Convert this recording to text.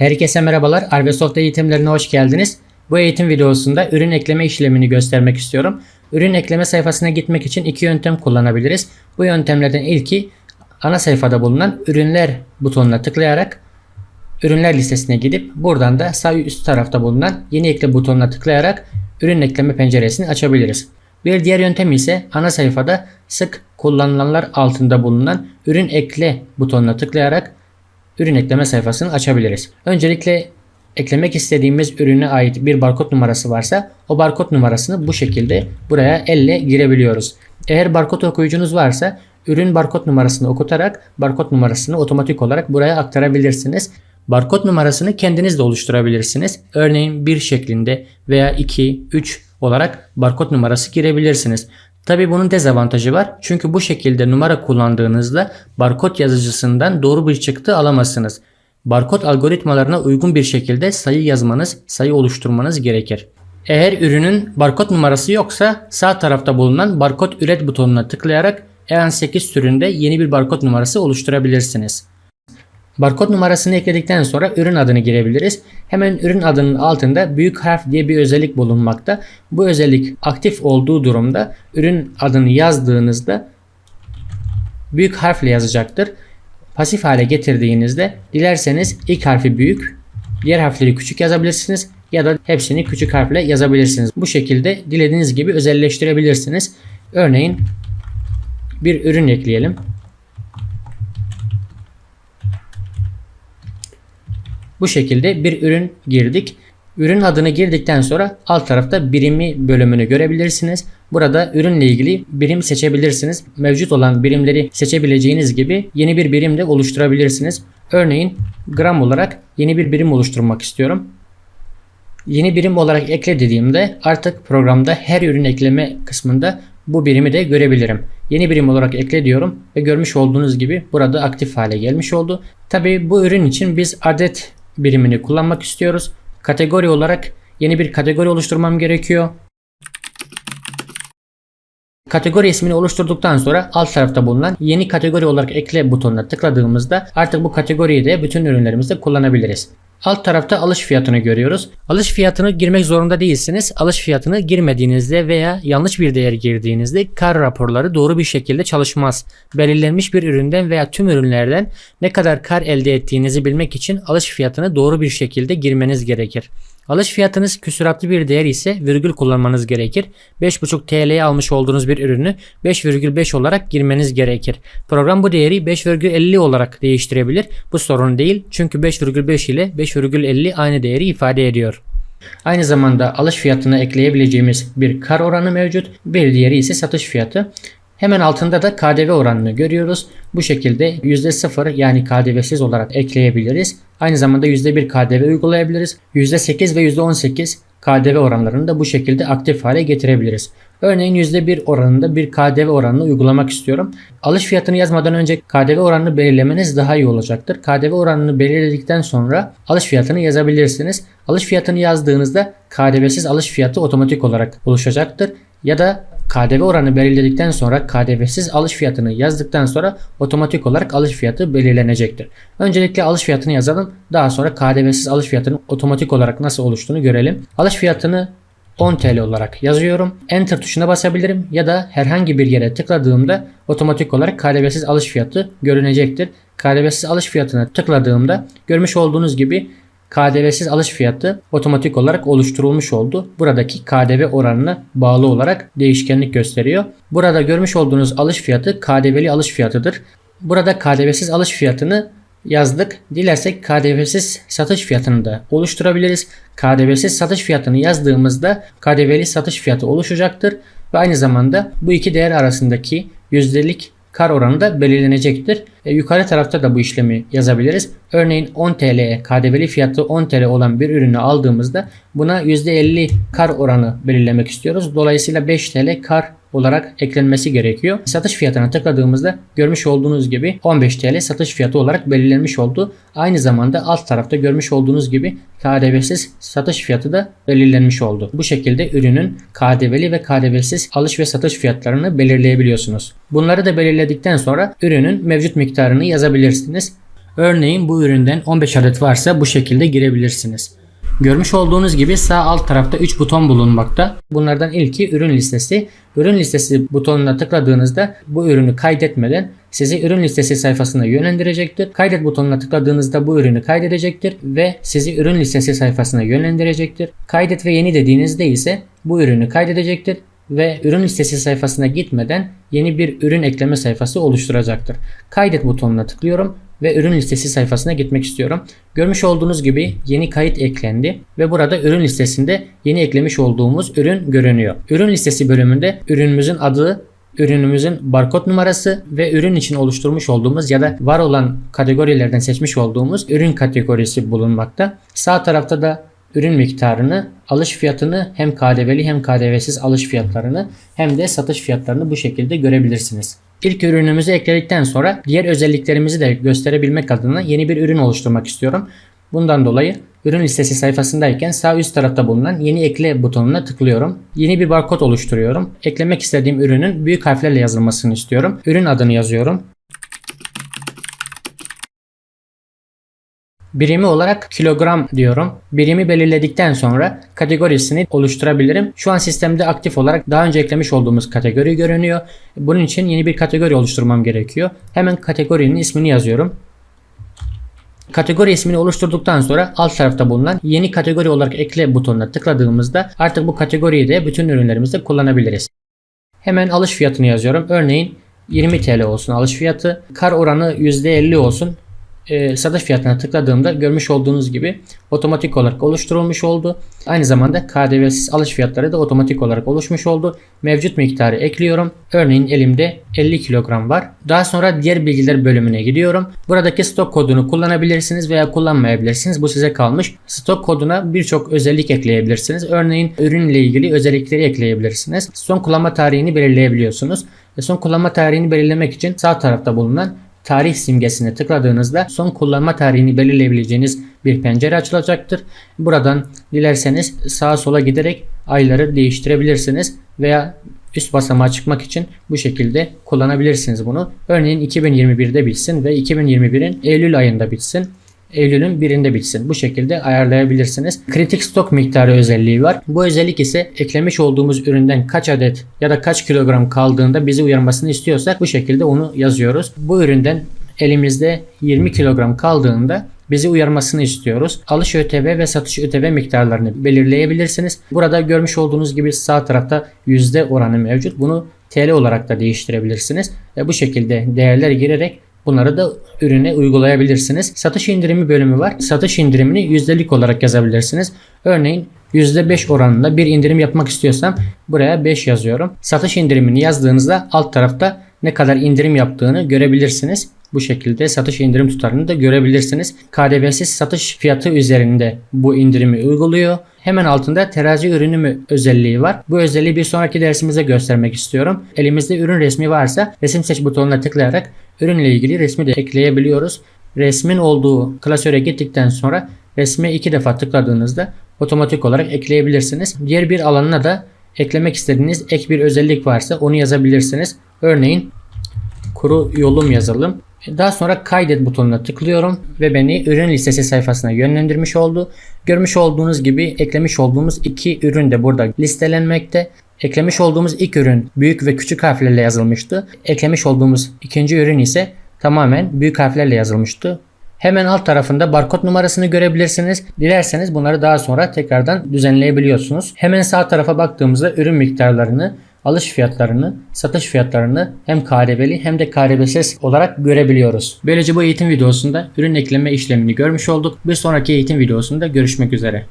Herkese merhabalar. Arvesoft eğitimlerine hoş geldiniz. Bu eğitim videosunda ürün ekleme işlemini göstermek istiyorum. Ürün ekleme sayfasına gitmek için iki yöntem kullanabiliriz. Bu yöntemlerden ilki ana sayfada bulunan ürünler butonuna tıklayarak ürünler listesine gidip buradan da sağ üst tarafta bulunan yeni ekle butonuna tıklayarak ürün ekleme penceresini açabiliriz. Bir diğer yöntem ise ana sayfada sık kullanılanlar altında bulunan ürün ekle butonuna tıklayarak ürün ekleme sayfasını açabiliriz. Öncelikle eklemek istediğimiz ürüne ait bir barkod numarası varsa o barkod numarasını bu şekilde buraya elle girebiliyoruz. Eğer barkod okuyucunuz varsa ürün barkod numarasını okutarak barkod numarasını otomatik olarak buraya aktarabilirsiniz. Barkod numarasını kendiniz de oluşturabilirsiniz. Örneğin 1 şeklinde veya 2, 3 olarak barkod numarası girebilirsiniz. Tabi bunun dezavantajı var. Çünkü bu şekilde numara kullandığınızda barkod yazıcısından doğru bir çıktı alamazsınız. Barkod algoritmalarına uygun bir şekilde sayı yazmanız, sayı oluşturmanız gerekir. Eğer ürünün barkod numarası yoksa sağ tarafta bulunan barkod üret butonuna tıklayarak EAN8 türünde yeni bir barkod numarası oluşturabilirsiniz. Barkod numarasını ekledikten sonra ürün adını girebiliriz. Hemen ürün adının altında büyük harf diye bir özellik bulunmakta. Bu özellik aktif olduğu durumda ürün adını yazdığınızda büyük harfle yazacaktır. Pasif hale getirdiğinizde dilerseniz ilk harfi büyük, diğer harfleri küçük yazabilirsiniz ya da hepsini küçük harfle yazabilirsiniz. Bu şekilde dilediğiniz gibi özelleştirebilirsiniz. Örneğin bir ürün ekleyelim. Bu şekilde bir ürün girdik. Ürün adını girdikten sonra alt tarafta birimi bölümünü görebilirsiniz. Burada ürünle ilgili birim seçebilirsiniz. Mevcut olan birimleri seçebileceğiniz gibi yeni bir birim de oluşturabilirsiniz. Örneğin gram olarak yeni bir birim oluşturmak istiyorum. Yeni birim olarak ekle dediğimde artık programda her ürün ekleme kısmında bu birimi de görebilirim. Yeni birim olarak ekle diyorum ve görmüş olduğunuz gibi burada aktif hale gelmiş oldu. Tabi bu ürün için biz adet birimini kullanmak istiyoruz. Kategori olarak yeni bir kategori oluşturmam gerekiyor. Kategori ismini oluşturduktan sonra alt tarafta bulunan yeni kategori olarak ekle butonuna tıkladığımızda artık bu kategoriyi de bütün ürünlerimizde kullanabiliriz. Alt tarafta alış fiyatını görüyoruz. Alış fiyatını girmek zorunda değilsiniz. Alış fiyatını girmediğinizde veya yanlış bir değer girdiğinizde kar raporları doğru bir şekilde çalışmaz. Belirlenmiş bir üründen veya tüm ürünlerden ne kadar kar elde ettiğinizi bilmek için alış fiyatını doğru bir şekilde girmeniz gerekir. Alış fiyatınız küsuratlı bir değer ise virgül kullanmanız gerekir. 5.5 TL'ye almış olduğunuz bir ürünü 5,5 olarak girmeniz gerekir. Program bu değeri 5,50 olarak değiştirebilir. Bu sorun değil çünkü 5,5 ile 5,50 aynı değeri ifade ediyor. Aynı zamanda alış fiyatına ekleyebileceğimiz bir kar oranı mevcut. Bir diğeri ise satış fiyatı. Hemen altında da KDV oranını görüyoruz. Bu şekilde %0 yani KDV'siz olarak ekleyebiliriz. Aynı zamanda %1 KDV uygulayabiliriz. %8 ve %18 KDV oranlarını da bu şekilde aktif hale getirebiliriz. Örneğin %1 oranında bir KDV oranını uygulamak istiyorum. Alış fiyatını yazmadan önce KDV oranını belirlemeniz daha iyi olacaktır. KDV oranını belirledikten sonra alış fiyatını yazabilirsiniz. Alış fiyatını yazdığınızda KDV'siz alış fiyatı otomatik olarak oluşacaktır. Ya da KDV oranı belirledikten sonra KDV'siz alış fiyatını yazdıktan sonra otomatik olarak alış fiyatı belirlenecektir. Öncelikle alış fiyatını yazalım. Daha sonra KDV'siz alış fiyatının otomatik olarak nasıl oluştuğunu görelim. Alış fiyatını 10 TL olarak yazıyorum. Enter tuşuna basabilirim ya da herhangi bir yere tıkladığımda otomatik olarak KDV'siz alış fiyatı görünecektir. KDV'siz alış fiyatına tıkladığımda görmüş olduğunuz gibi KDV'siz alış fiyatı otomatik olarak oluşturulmuş oldu. Buradaki KDV oranına bağlı olarak değişkenlik gösteriyor. Burada görmüş olduğunuz alış fiyatı KDV'li alış fiyatıdır. Burada KDV'siz alış fiyatını yazdık. Dilersek KDV'siz satış fiyatını da oluşturabiliriz. KDV'siz satış fiyatını yazdığımızda KDV'li satış fiyatı oluşacaktır. Ve aynı zamanda bu iki değer arasındaki yüzdelik kar oranı da belirlenecektir. E, yukarı tarafta da bu işlemi yazabiliriz. Örneğin 10 TL'ye KDV'li fiyatı 10 TL olan bir ürünü aldığımızda buna %50 kar oranı belirlemek istiyoruz. Dolayısıyla 5 TL kar olarak eklenmesi gerekiyor. Satış fiyatına tıkladığımızda görmüş olduğunuz gibi 15 TL satış fiyatı olarak belirlenmiş oldu. Aynı zamanda alt tarafta görmüş olduğunuz gibi KDV'siz satış fiyatı da belirlenmiş oldu. Bu şekilde ürünün KDV'li ve KDV'siz alış ve satış fiyatlarını belirleyebiliyorsunuz. Bunları da belirledikten sonra ürünün mevcut miktarını yazabilirsiniz. Örneğin bu üründen 15 adet varsa bu şekilde girebilirsiniz. Görmüş olduğunuz gibi sağ alt tarafta 3 buton bulunmakta. Bunlardan ilki ürün listesi. Ürün listesi butonuna tıkladığınızda bu ürünü kaydetmeden sizi ürün listesi sayfasına yönlendirecektir. Kaydet butonuna tıkladığınızda bu ürünü kaydedecektir ve sizi ürün listesi sayfasına yönlendirecektir. Kaydet ve yeni dediğinizde ise bu ürünü kaydedecektir ve ürün listesi sayfasına gitmeden yeni bir ürün ekleme sayfası oluşturacaktır. Kaydet butonuna tıklıyorum ve ürün listesi sayfasına gitmek istiyorum. Görmüş olduğunuz gibi yeni kayıt eklendi ve burada ürün listesinde yeni eklemiş olduğumuz ürün görünüyor. Ürün listesi bölümünde ürünümüzün adı, ürünümüzün barkod numarası ve ürün için oluşturmuş olduğumuz ya da var olan kategorilerden seçmiş olduğumuz ürün kategorisi bulunmakta. Sağ tarafta da ürün miktarını, alış fiyatını hem KDV'li hem KDV'siz alış fiyatlarını hem de satış fiyatlarını bu şekilde görebilirsiniz. İlk ürünümüzü ekledikten sonra diğer özelliklerimizi de gösterebilmek adına yeni bir ürün oluşturmak istiyorum. Bundan dolayı ürün listesi sayfasındayken sağ üst tarafta bulunan yeni ekle butonuna tıklıyorum. Yeni bir barkod oluşturuyorum. Eklemek istediğim ürünün büyük harflerle yazılmasını istiyorum. Ürün adını yazıyorum. Birimi olarak kilogram diyorum. Birimi belirledikten sonra kategorisini oluşturabilirim. Şu an sistemde aktif olarak daha önce eklemiş olduğumuz kategori görünüyor. Bunun için yeni bir kategori oluşturmam gerekiyor. Hemen kategorinin ismini yazıyorum. Kategori ismini oluşturduktan sonra alt tarafta bulunan yeni kategori olarak ekle butonuna tıkladığımızda artık bu kategoriyi de bütün ürünlerimizde kullanabiliriz. Hemen alış fiyatını yazıyorum. Örneğin 20 TL olsun alış fiyatı. Kar oranı %50 olsun e, satış fiyatına tıkladığımda görmüş olduğunuz gibi otomatik olarak oluşturulmuş oldu. Aynı zamanda KDV'siz alış fiyatları da otomatik olarak oluşmuş oldu. Mevcut miktarı ekliyorum. Örneğin elimde 50 kilogram var. Daha sonra diğer bilgiler bölümüne gidiyorum. Buradaki stok kodunu kullanabilirsiniz veya kullanmayabilirsiniz. Bu size kalmış. Stok koduna birçok özellik ekleyebilirsiniz. Örneğin ürünle ilgili özellikleri ekleyebilirsiniz. Son kullanma tarihini belirleyebiliyorsunuz. Ve son kullanma tarihini belirlemek için sağ tarafta bulunan tarih simgesine tıkladığınızda son kullanma tarihini belirleyebileceğiniz bir pencere açılacaktır. Buradan dilerseniz sağa sola giderek ayları değiştirebilirsiniz veya üst basamağa çıkmak için bu şekilde kullanabilirsiniz bunu. Örneğin 2021'de bitsin ve 2021'in Eylül ayında bitsin. Eylül'ün birinde bitsin. Bu şekilde ayarlayabilirsiniz. Kritik stok miktarı özelliği var. Bu özellik ise eklemiş olduğumuz üründen kaç adet ya da kaç kilogram kaldığında bizi uyarmasını istiyorsak bu şekilde onu yazıyoruz. Bu üründen elimizde 20 kilogram kaldığında bizi uyarmasını istiyoruz. Alış ÖTV ve satış ÖTV miktarlarını belirleyebilirsiniz. Burada görmüş olduğunuz gibi sağ tarafta yüzde oranı mevcut. Bunu TL olarak da değiştirebilirsiniz. Ve bu şekilde değerler girerek Bunları da ürüne uygulayabilirsiniz. Satış indirimi bölümü var. Satış indirimini yüzdelik olarak yazabilirsiniz. Örneğin %5 oranında bir indirim yapmak istiyorsam buraya 5 yazıyorum. Satış indirimini yazdığınızda alt tarafta ne kadar indirim yaptığını görebilirsiniz. Bu şekilde satış indirim tutarını da görebilirsiniz. KDV'siz satış fiyatı üzerinde bu indirimi uyguluyor. Hemen altında terazi ürünü mü özelliği var. Bu özelliği bir sonraki dersimize göstermek istiyorum. Elimizde ürün resmi varsa resim seç butonuna tıklayarak ürünle ilgili resmi de ekleyebiliyoruz. Resmin olduğu klasöre gittikten sonra resme iki defa tıkladığınızda otomatik olarak ekleyebilirsiniz. Diğer bir alanına da eklemek istediğiniz ek bir özellik varsa onu yazabilirsiniz. Örneğin kuru yolum yazalım. Daha sonra kaydet butonuna tıklıyorum ve beni ürün listesi sayfasına yönlendirmiş oldu. Görmüş olduğunuz gibi eklemiş olduğumuz iki ürün de burada listelenmekte. Eklemiş olduğumuz ilk ürün büyük ve küçük harflerle yazılmıştı. Eklemiş olduğumuz ikinci ürün ise tamamen büyük harflerle yazılmıştı. Hemen alt tarafında barkod numarasını görebilirsiniz. Dilerseniz bunları daha sonra tekrardan düzenleyebiliyorsunuz. Hemen sağ tarafa baktığımızda ürün miktarlarını, alış fiyatlarını, satış fiyatlarını hem KDV'li hem de KDV'siz olarak görebiliyoruz. Böylece bu eğitim videosunda ürün ekleme işlemini görmüş olduk. Bir sonraki eğitim videosunda görüşmek üzere.